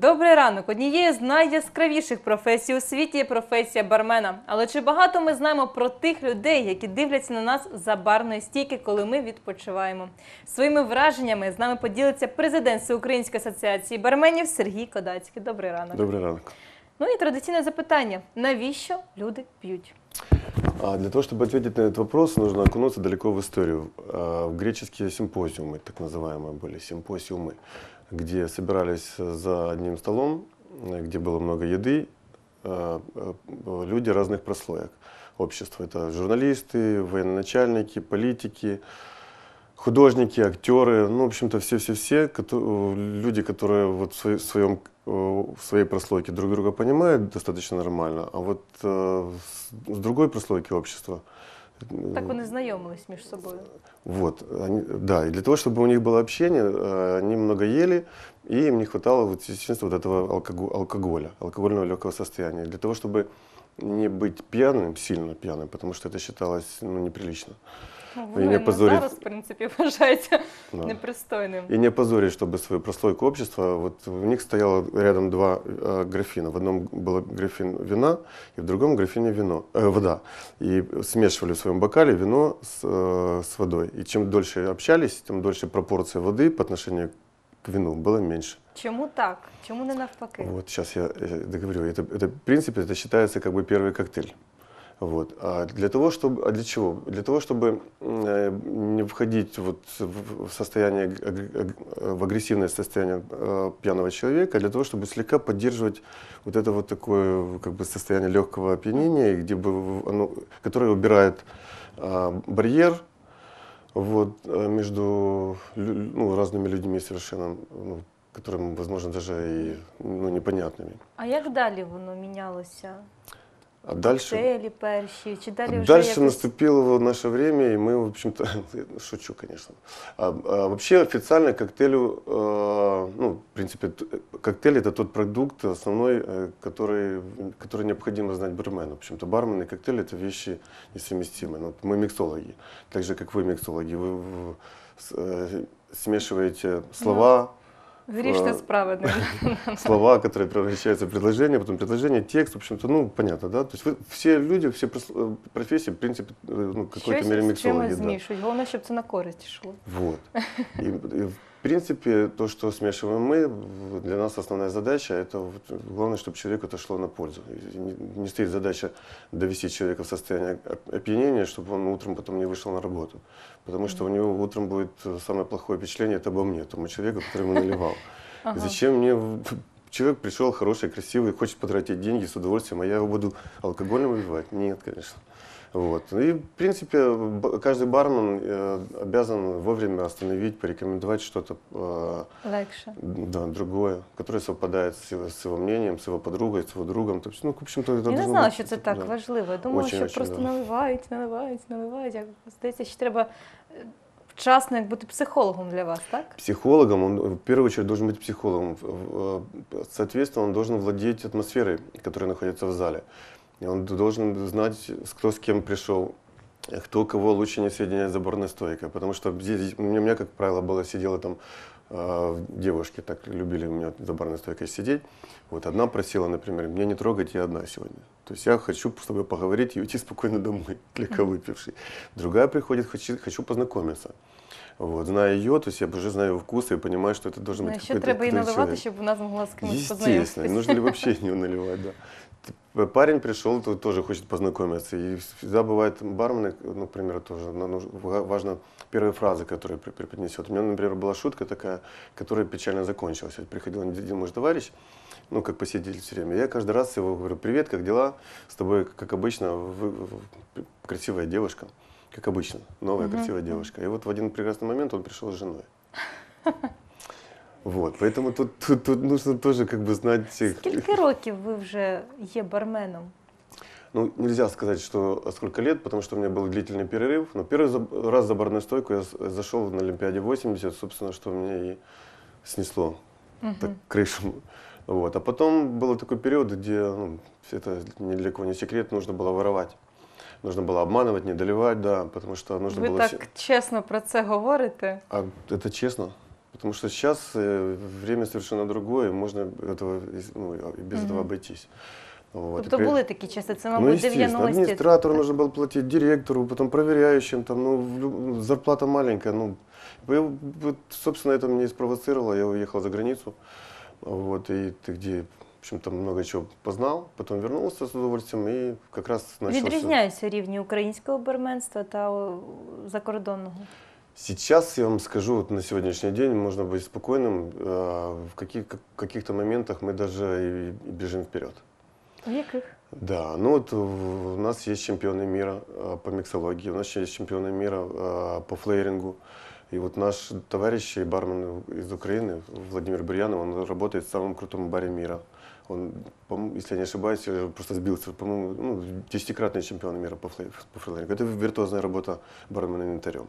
Добрий ранок. Однією з найяскравіших професій у світі є професія бармена. Але чи багато ми знаємо про тих людей, які дивляться на нас за барної стійки, коли ми відпочиваємо? Своїми враженнями з нами поділиться президент Всеукраїнської асоціації барменів Сергій Кодацький. Добрий ранок. Добрий ранок. Ну і традиційне запитання: навіщо люди п'ють? А для того, чтобы ответить на этот вопрос, нужно окунуться далеко в историю, а, в греческие симпозиумы, так называемые были симпозиумы, Где собирались за одним столом, э, где было много еды, а, э, люди разных прослоек общества. Это журналисты, военачальники, политики, художники, актеры, ну, в общем-то, все-все-все люди, которые вот в своем э, в своей прослойке друг друга понимают достаточно нормально, а вот э, с другой прослойки общества э, Так вони знайомились між собою. вот, они- да, и для того, чтобы у них было общение, э, они много ели, и им не хватало вот, естественно, вот этого алкого- алкоголя, алкогольного легкого состояния. Для того, чтобы не быть пьяным, сильно пьяным, потому что это считалось ну, неприлично. Ну, І не воно і позорить. зараз, в принципі, вважається Да. непристойним. И не опозорить, чтобы свою прослойку общества. Вот у них стояло рядом два э, графина. В одном был графин вина, и в другом графине вино, э, вода. И смешивали в своем бокале вино с, э, с водой. И чем дольше общались, тем дольше пропорция воды по отношению к вину было меньше. Чому так? Чому не навпаки? Вот сейчас я э, договорю. Это, это, в принципе, это считается как бы первый коктейль. Вот. А для того, чтобы, а для чего? Для того, чтобы э, не входить вот в состояние, в агрессивное состояние э, пьяного человека, для того, чтобы слегка поддерживать вот это вот такое как бы состояние легкого опьянения, где бы оно, которое убирает а, барьер вот, э, между ну, разными людьми совершенно, ну, которым, возможно, даже и ну, непонятными. А як далі воно мінялося? А дальше, Коктейлі перші, чи далі а вже дальше якось... наступило наше время, и мы, в общем-то, шучу, конечно. А, а вообще официально коктейлю, э, ну, в принципе, т- коктейль это тот продукт основной, э, который, который необходимо знать бармену. В общем-то, бармен и коктейль это вещи несовместимые. Ну, вот мы миксологи, так же, как вы миксологи. Вы в- с- э, смешиваете слова, Гріште Е, справедливо. слова, которые превращаются в предложение, потом предложение, текст, в общем-то, ну, понятно, да? То есть вы, все люди, все прос- э, профессии, в принципе, э, ну, в какой-то Щось мере з миксологи, чимось да. змішують. Головне, щоб це на користь йшло. Вот. И, и, в принципе, то, что смешиваем мы, для нас основная задача, это главное, чтобы человеку это шло на пользу. Не, стоит задача довести человека в состояние оп- опьянения, чтобы он утром потом не вышел на работу. Потому что у него утром будет э, самое плохое впечатление, это обо мне, тому человеку, который ему наливал. Ага. Зачем мне человек пришел хороший, красивый, хочет потратить деньги с удовольствием, а я его буду алкогольным убивать? Нет, конечно. Вот. И, в принципе, каждый бармен э, обязан вовремя остановить, порекомендовать что-то э, да, другое, которое совпадает с его, с его мнением, с его подругой, с его другом. То есть, ну, в общем-то, это Я не знала, що це так да. важливо. Я думала, Очень, що очень, просто да. наливають, наливають, наливають. Як здається, що треба вчасно як бути психологом для вас, так? Психологом, он в первую очередь должен быть психологом. Соответственно, он должен владеть атмосферой, которая находится в зале. Он должен знать, кто с кем пришел, э, кто кого лучше не соединяет за барной стойкой. Потому что здесь, у меня, у как правило, было, сидела там э, девушки, так любили у меня за барной стойкой сидеть. Вот одна просила, например, меня не трогать, я одна сегодня. То есть я хочу с тобой поговорить и уйти спокойно домой, слегка выпивший. Другая приходит, хочу, хочу познакомиться. Вот, зная ее, то есть я уже знаю ее вкус и понимаю, что это должен Ну, быть ще какой-то треба і наливати, щоб вона змогла з кимось Естественно, познайомитися. нужно ли вообще не наливать, да. Парень пришел, то тоже хочет познакомиться. И всегда бывает бармены, например, тоже ну, ва- важно первые фразы, которые преподнесет. У меня, например, была шутка такая, которая печально закончилась. Приходил один мой товарищ, ну, как посетитель все время. Я каждый раз его говорю, привет, как дела? С тобой, как обычно, вы- красивая девушка. Как обычно, новая Мгм, красивая девушка. И вот в один прекрасный момент он пришел с женой. Вот, поэтому тут, тут, тут нужно тоже как бы знать... всех- Скільки років ви вже є барменом? Ну, нельзя сказать, что сколько лет, потому что у меня был длительный перерыв. Но первый за- раз за барную стойку я с- зашел на Олимпиаде 80, собственно, что меня и снесло Мгм. так крышу. Вот. А потом был такой период, где, ну, это ни для кого не секрет, нужно было воровать. Нужно было обманывать, не доливать, да, потому что нужно Ви было... так все- чесно про це говорите. А это честно? Потому что сейчас э, время совершенно другое, можно этого, из- ну, и без этого Мгм. обойтись. Вот. И Тобто при- були такі часи, це, ну, мабуть, естественно, 90-ті. администратору нужно было платить, директору, потом проверяющим, там, ну, в лю- зарплата маленькая, ну, я, вот, собственно, это меня и спровоцировало, я уехал за границу, вот, и ты где, в общем-то, много чего познал, потом вернулся с удовольствием и как раз начал... Відрізняються рівні українського барменства та о, закордонного. Сейчас я вам скажу, вот на сегодняшний день можно быть спокойным, э, в каких, как- каких-то моментах мы даже и, и бежим вперед. В яких? Да, ну вот у нас есть чемпионы мира э, по миксологии, у нас есть чемпионы мира э, по флейрингу. И вот наш товарищ и бармен из Украины, Владимир Бурьянов, он работает в самом крутом баре мира. Он, по-моему, если я не ошибаюсь, я просто сбился, по-моему, ну, десятикратный чемпион мира по, флей, по флейрингу. Это виртуозная работа бармена инвентарем.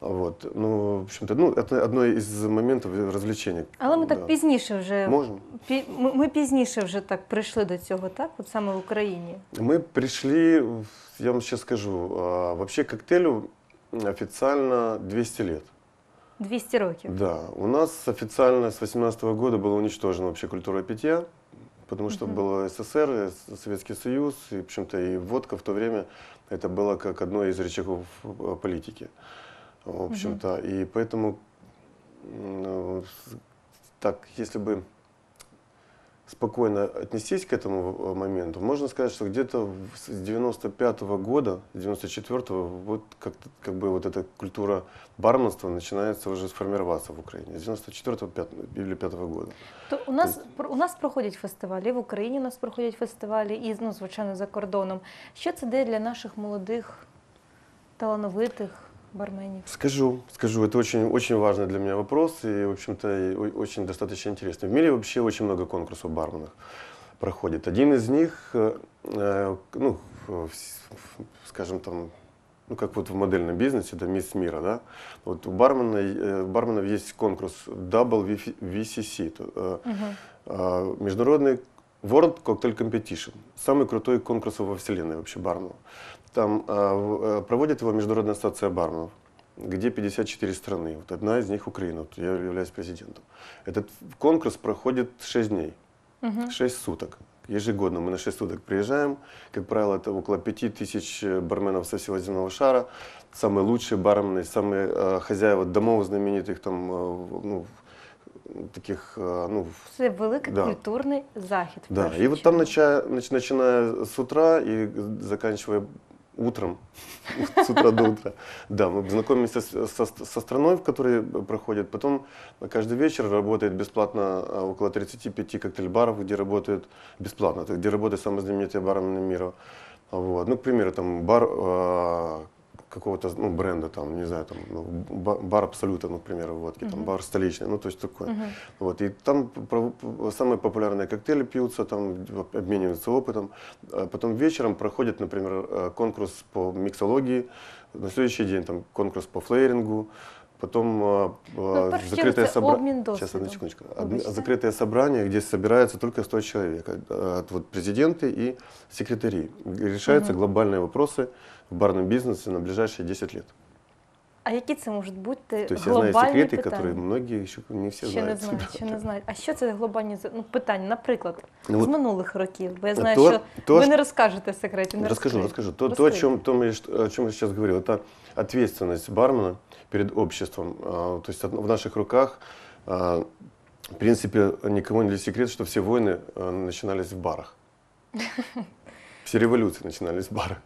Вот. Ну, в общем-то, ну, это одно из моментов развлечения. Але ми так Да. пізніше вже Можем. пі- ми, ми пізніше вже так прийшли до цього, так? От саме в Україні. Мы пришли, в- я вам сейчас скажу, а, вообще коктейлю официально 200 лет. 200 років. Да, у нас официально с 18 года была уничтожена вообще культура питья, Потому что Мгм. было СССР, С- Советский Союз, и, в общем-то, и водка в то время это было как одно из рычагов э, политики. В общем-то, и поэтому, ну, так, если бы спокойно отнестись к этому э, моменту, можно сказать, что где-то в- с 95 года, с 94 вот как, как бы вот эта культура барменства начинается уже сформироваться в Украине. С 94 пят- или 5 года. То у нас про- у нас проходять фестивалі, в Україні у нас проходять фестивалі, і ну, звичайно, за кордоном. Що це дає для наших молодих, талановитих барменів? Скажу, скажу, это очень, очень важный для меня вопрос и, в общем-то, очень достаточно интересный. В мире вообще очень много конкурсов барменов проходит. Один из них, э, э, ну, скажем там, ну, как вот в модельном бизнесе, это Мисс Мира, да? Вот у бармена, э, барменов есть конкурс Double VCC, то, э, Угу. международный World Cocktail Competition. Самый крутой конкурс во вселенной вообще барменов. Там а, в- э, проводит его Международная ассоциация барменов, где 54 страны. Вот одна из них Украина, вот я являюсь президентом. Этот конкурс проходит 6 дней, Угу. 6 суток. Ежегодно мы на 6 суток приезжаем. Как правило, это около 5 тысяч э, барменов со всего земного шара. Самые лучшие бармены, самые э, хозяева домов знаменитых, там, э, ну, таких, э, ну, Це великий Да. культурний захід. в да, першу и вот там, чергу. нача- нач- начиная с утра и заканчивая утром, с утра до утра, да, мы знакомимся со, страной, в которой проходит. Потом каждый вечер работает бесплатно а, около 35 коктейль-баров, где работают бесплатно, где работают самые знаменитые бармены мира. Вот. Ну, к примеру, там бар а, какого-то ну, бренда, там, не знаю, там, ну, ба- бар Абсолюта, к примеру, водки, там, бар столичный, ну, то есть такое. Вот, и там самые популярные коктейли пьются, там обмениваются опытом. А Потом вечером проходит, например, э, конкурс по миксологии, на следующий день там конкурс по флейрингу, потом э, Ну, э, закрытое собрание. Сейчас, одну секундочку. Закрытое собрание, где собираются только 100 человек. э, от Вот президенты и секретари. Решаются Мгм. глобальные вопросы в барном бизнесе на ближайшие 10 лет. А які це можуть бути То есть я знаю глобальні секреты, питання? которые многие еще не все Ще не знают. знають, ще не знають. А що це глобальні за- ну, питання, наприклад, Ну, з вот минулих років? Бо я знаю, то- що то, ви что- не розкажете секретів. Не Расскажу, розкриєте. расскажу. То, то о, Раскройте. чем, то мы ш- о чем я сейчас говорил, это ответственность бармена перед обществом. А, То есть от- в наших руках, а, в принципе, никому не секрет, что все войны а, начинались в барах. Все революции начинались в барах.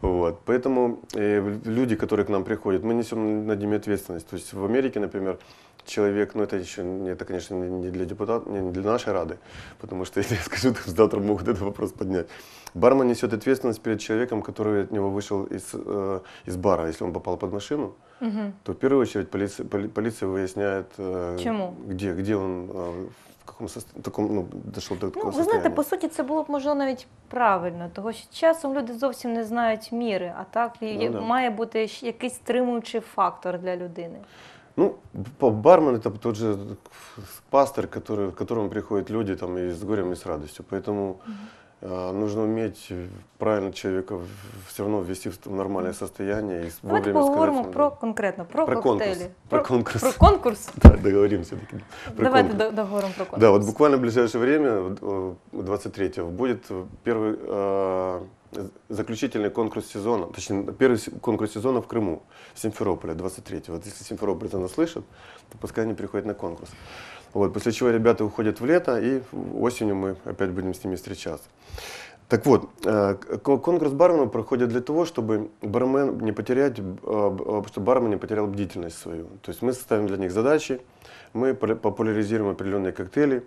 Вот. Поэтому э, люди, которые к нам приходят, мы несем над ними ответственность. То есть в Америке, например, человек, ну это еще, не- это, конечно, не для депутатов, не для нашей Рады, потому что если я скажу, то завтра могут этот вопрос поднять. Бармен несет ответственность перед человеком, который от него вышел из, э, из бара. Если он попал под машину, Мгм. то в первую очередь полиция, поли- полиция выясняет, э, Чему? где, где он, э, в каком состоянии, таком, ну, дошел до Ну, такого ви знаєте, состояния. по суті, це було б можливо навіть правильно, тому що часом люди зовсім не знають міри, а так і Ну, є- да. має бути щ- якийсь стримуючий фактор для людини. Ну, по- бармен это тот же пастор, который, к которому приходят люди там и с горем, и с радостью. Поэтому А, Нужно уметь э, правильно человека все равно ввести в нормальное состояние и с- Давайте вовремя сказать. поговоримо ему, про да. конкретно про, Про конкурс. коктейлі. Про конкурс. Про конкурс. Да, договоримся. таки. Про Давайте конкурс. до- договоримо про конкурс. Да, вот буквально в ближайшее время, э, 23-го, будет э, первый э, заключительный конкурс сезона, точнее, первый конкурс сезона в Крыму, в Симферополе, 23-го. Вот если Симферополь это слышит, то пускай они приходят на конкурс. Вот, после чего ребята уходят в лето, и осенью мы опять будем с ними встречаться. Так вот, э, конкурс барменов проходит для того, чтобы бармен не потерять, э, э, чтобы бармен не потерял бдительность свою. То есть мы ставим для них задачи, мы популяризируем определенные коктейли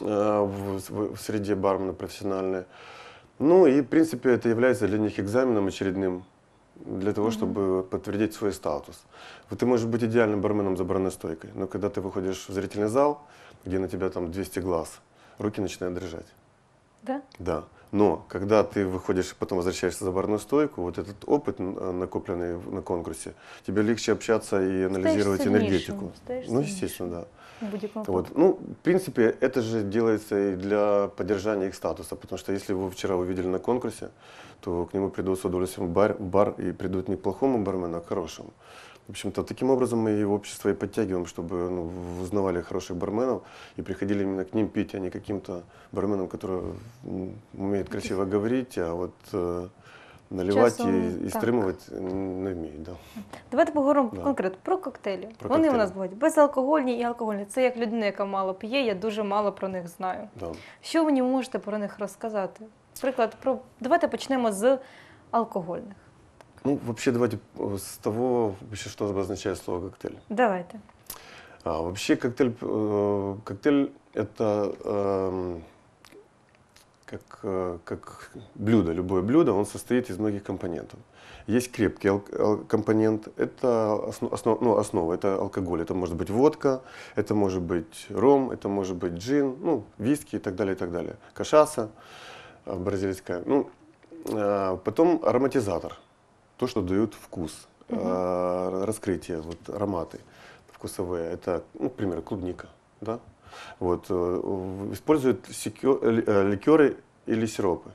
в среде бармена профессиональные. Ну и, в принципе, это является для них экзаменом очередным для того, Мгм. чтобы подтвердить свой статус. Вот ты можешь быть идеальным барменом за барной стойкой, но когда ты выходишь в зрительный зал, где на тебя там 200 глаз, руки начинают дрожать. Да? Да. Но когда ты выходишь и потом возвращаешься за барную стойку, вот этот опыт, э, накопленный на конкурсе, тебе легче общаться и анализировать сильнейшим, энергетику. стаешь Ну, естественно, да. Будь-якому Вот. Ну, в принципе, это же делается и для поддержания их статуса, потому что если вы вчера увидели на конкурсе, то к нему придут с удовольствием бар, бар и придут не к плохому бармену, а к хорошему. В общем-то, таким образом мы и в общество и подтягиваем, чтобы ну, узнавали хороших барменов и приходили именно к ним пить, а не к каким-то барменам, которые м, умеют красиво говорить, а вот э, наливать Часом и, и так. стримувати не вміють. Да. Давайте поговоримо Да. конкретно про коктейлі. Про Вони у коктейлі. нас бувають безалкогольні і алкогольні. Це як людина, яка мало п'є, я дуже мало про них знаю. Да. Що ви мені можете про них розказати? Наприклад, про давайте почнемо з алкогольних. Ну, вообще давайте э, с того, вообще, что обозначает слово коктейль. Давайте. А, вообще коктейль, э, коктейль это эм, как, э, как блюдо, любое блюдо, он состоит из многих компонентов. Есть крепкий компонент, это осно- основ- ну, основа, это алкоголь, это может быть водка, это может быть ром, это может быть джин, ну, виски и так далее, и так далее. Кашаса бразильская. Ну, э, потом ароматизатор, то, что дают вкус, Мгм. э, раскрытие, вот ароматы вкусовые. Это, ну, к примеру, клубника, да? Вот, э, используют секё- э, э, ликеры или сиропы.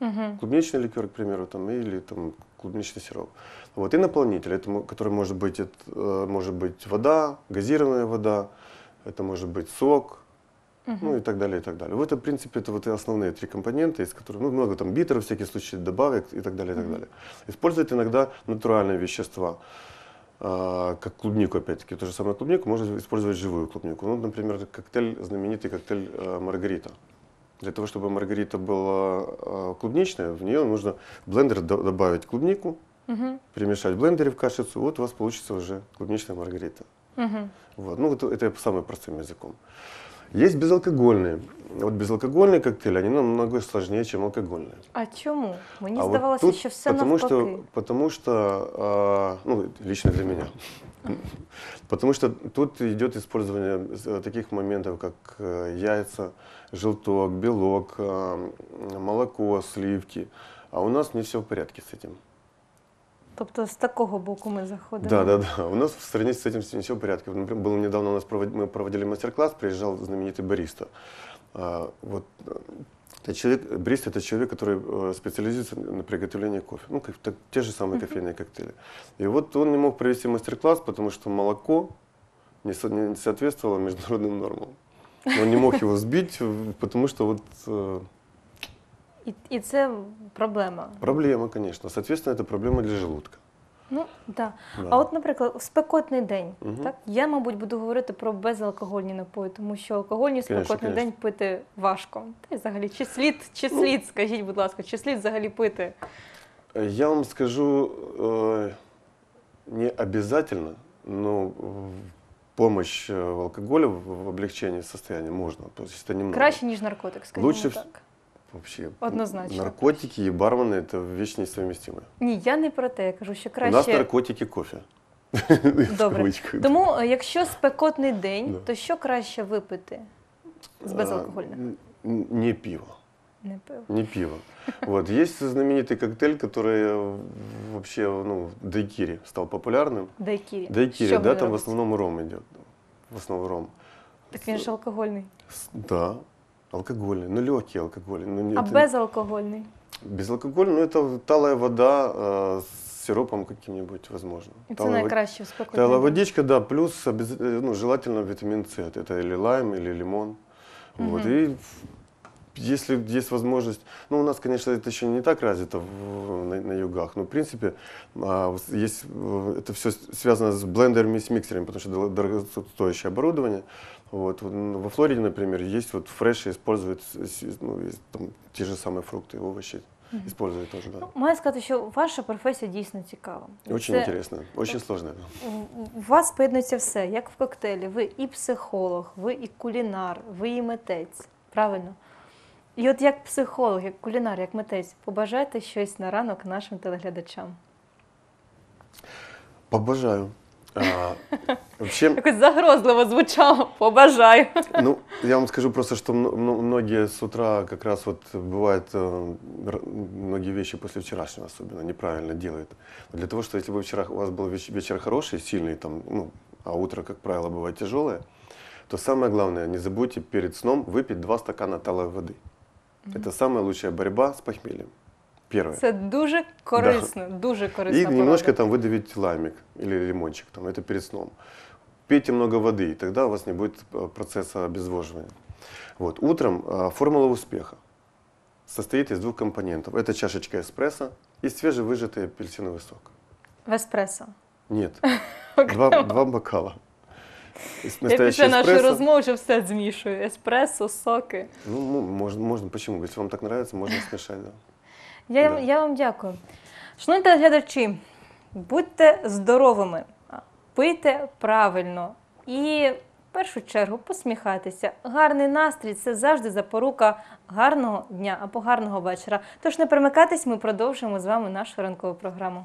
Угу. Клубничный ликер, к примеру, там, или там, клубничный сироп. Вот, и наполнитель, это, который может быть, это, э, может быть вода, газированная вода, это может быть сок, ну и так далее, и так далее. Вот это, в принципе, это вот и основные три компонента, из которых, ну, много там битеров, всякие случаи, добавок и так далее, и так Мгм. далее. Используют иногда натуральные вещества, а, как клубнику, опять-таки, ту же самую клубнику, можно использовать живую клубнику. Ну, например, коктейль, знаменитый коктейль э, Маргарита. Для того, чтобы маргарита была э, клубничная, в нее нужно в блендер до- добавить клубнику, Угу. перемешать в блендере в кашицу, вот у вас получится уже клубничная маргарита. Угу. Вот. Ну, вот это самым простым языком. Есть безалкогольные. Вот безалкогольные коктейли, они намного сложнее, чем алкогольные. А чому? Мені А вот здавалося, тут що все потому навпаки. что, потому что, а, ну, лично для меня. Потому что тут идет использование э, таких моментов, как э, яйца, желток, белок, а, молоко, сливки. А у нас не все в порядке с этим. Тобто з такого боку ми заходимо. Да, да, да. У нас в стране с этим не все в порядке. Например, был недавно у нас провод- мы проводили мастер-класс, приезжал знаменитый бариста. А, вот э, это человек, бариста это человек, который э, специализируется на приготовлении кофе. Ну, как, так- те же самые кофейные коктейли. И вот он не мог провести мастер-класс, потому что молоко не, со- не соответствовало международным нормам. Он не мог его сбить, э, потому что вот э, І, і це проблема. проблема, конечно. Соответственно, это проблема для желудка. Ну так. Да. А от, наприклад, в спекотний день, Мгм. так я, мабуть, буду говорити про безалкогольні напої, тому що алкогольні в Конечно, спекотний конечно. день пити важко. Та й взагалі, чи слід, чи Ну. слід, скажіть, будь ласка, чи слід взагалі пити? Э, Я вам скажу, э, не обязательно, но в помощь э, в алкоголе в в облегчении состояния можно. То есть это немного. Краще, ніж наркотик, скажімо Лучше вс- так. Вообще. Однозначно. Наркотики и бармены это вещь несовместимая. Ні, я не про те, я кажу, що У нас краще. наркотики кофе. В Добре. кавычках. Тому, е, якщо спекотний день, Да. то що краще випити з безалкогольних? А, н- Не пиво. Не пиво. Не пиво. Вот. Есть знаменитый коктейль, который э, вообще, ну, в дайкири стал популярным. Дайкірі. Дайкири, Що да, він там в робить? основном ром идет. В основном ром. Так він ж алкогольний. С- Да. Алкогольный, ну легкий алкогольный. Ну, А это- безалкогольний? Безалкогольный, ну это талая вода э, с сиропом каким-нибудь, возможно. Це Талая вод- найкраще в спекотний Талая водичка, да, плюс обяз- э, ну, желательно витамин С. Это или лайм, или лимон. Вот. И если есть возможность, ну у нас, конечно, это еще не так развито в- на, на югах, но в принципе а, есть, э, это все связано с блендерами и с миксерами, потому что дорогостоящее оборудование. Вот. М, Во Флориде, например, есть вот фреши используют ну, там те же самые фрукты, овощи. Используют тоже, да. Маю сказати, що ваша професія дійсно цікава. Очень Це- очень сложно. У- вас поєднується все, як в коктейлі. Ви і психолог, ви і кулінар, ви і митець. Правильно? І от як психолог, як кулінар, як митець, побажайте щось на ранок нашим телеглядачам. Побожаю. А, вообще, Якось загрозливо звучало, побажаю. Ну, я вам скажу просто, что мно- мно- многие с утра как раз вот бывает, э, многие вещи после вчерашнего особенно неправильно делают. Но Для того, что если бы вчера у вас был веч- вечер хороший, сильный, там, ну, а утро, как правило, бывает тяжелое, то самое главное, не забудьте перед сном выпить два стакана талой воды. Это самая лучшая борьба с похмельем. Первое. Це дуже корисно, дуже корисна И порада. немножко там выдавить лаймик или лимончик, там, это перед сном. Пейте много воды, и тогда у вас не будет э, процесса обезвоживания. Вот. Утром э, формула успеха состоит из двух компонентов. Это чашечка эспрессо и свежевыжатый апельсиновый сок. В еспресо. Нет, два, два бокала. И с- Я Настоящий після нашої эспрессо. розмови вже все змішую. Еспресо, соки. Ну, мо- можно, можно, почему? Если вам так нравится, можно смешать, да. Я, Да. я вам дякую. Шановні телеглядачі, будьте здоровими, пийте правильно і в першу чергу посміхайтеся. Гарний настрій це завжди запорука гарного дня або гарного вечора. Тож не примикайтесь, ми продовжимо з вами нашу ранкову програму.